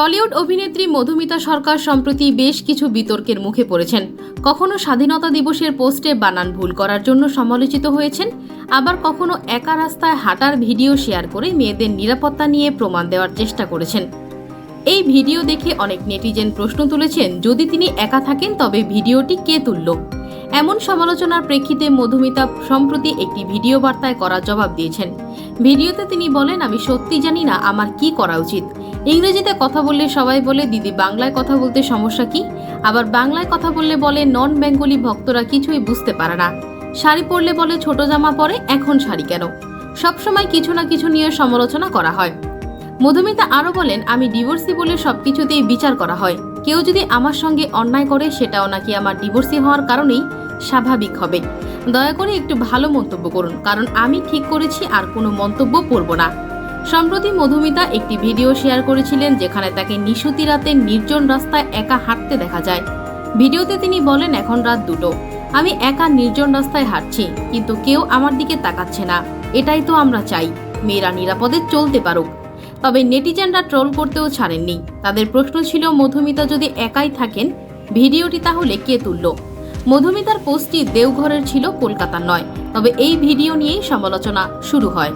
Tollywood অভিনেত্রী মধুমিতা সরকার সম্প্রতি বেশ কিছু বিতর্কের মুখে পড়েছেন। কখনো স্বাধীনতা দিবসের পোস্টে বানান ভুল করার জন্য সমালোচিত হয়েছেন, আবার কখনো একা রাস্তায় হাঁটার ভিডিও শেয়ার করে মেয়েদের নিরাপত্তা নিয়ে প্রমাণ দেওয়ার চেষ্টা করেছেন। এই ভিডিও দেখে অনেক নেটিজেন প্রশ্ন তুলেছেন, যদি তিনি একা থাকেন তবে ভিডিওটি কে তুলল? এমন সমালোচনার প্রেক্ষিতে মধুমিতা সম্প্রতি একটি ভিডিও বার্তায় করা জবাব দিয়েছেন। ভিডিওতে তিনি বলেন, আমি সত্যি জানি না আমার কি করা উচিত। ইংরেজিতে কথা বললে সবাই বলে, দিদি, বাংলায় কথা বলতে সমস্যা কি? আবার বাংলায় কথা বললে বলে, নন বেঙ্গলি ভক্তরা কিছুই বুঝতে পারে না। শাড়ি পরলে বলে, ছোট জামা পরে, এখন শাড়ি কেন? সবসময় কিছু না কিছু নিয়ে সমালোচনা করা হয়। মধুমিতা আরও বলেন, আমি ডিভোর্সি বলে সবকিছুতেই বিচার করা হয়। কেউ যদি আমার সঙ্গে অন্যায় করে, সেটাও নাকি আমার ডিভোর্সি হওয়ার কারণেই স্বাভাবিক হবে। দয়া করে একটু ভালো মন্তব্য করুন, কারণ আমি ঠিক করেছি আর কোনো মন্তব্য করব না। সম্প্রতি মধুমিতা একটি ভিডিও শেয়ার করেছিলেন, যেখানে তাকে নিশুতি রাতে নির্জন রাস্তায় একা হাঁটতে দেখা যায়। ভিডিওতে তিনি বলেন, এখন রাত দুটো। আমি একা নির্জন রাস্তায় হাঁটছি, কিন্তু কেউ আমার দিকে তাকাচ্ছে না। এটাই তো আমরা চাই। মেয়েরা নিরাপদে চলতে পারুক। তবে নেটিজেনরা ট্রোল করতেও ছাড়েননি। তাদের প্রশ্ন ছিল, মধুমিতা যদি একাই থাকেন, ভিডিওটি তাহলে কে তুলল? মধুমিতার পোস্টটি দেওঘরের ছিল কলকাতা নয়। তবে এই ভিডিও নিয়েই সমালোচনা শুরু হয়।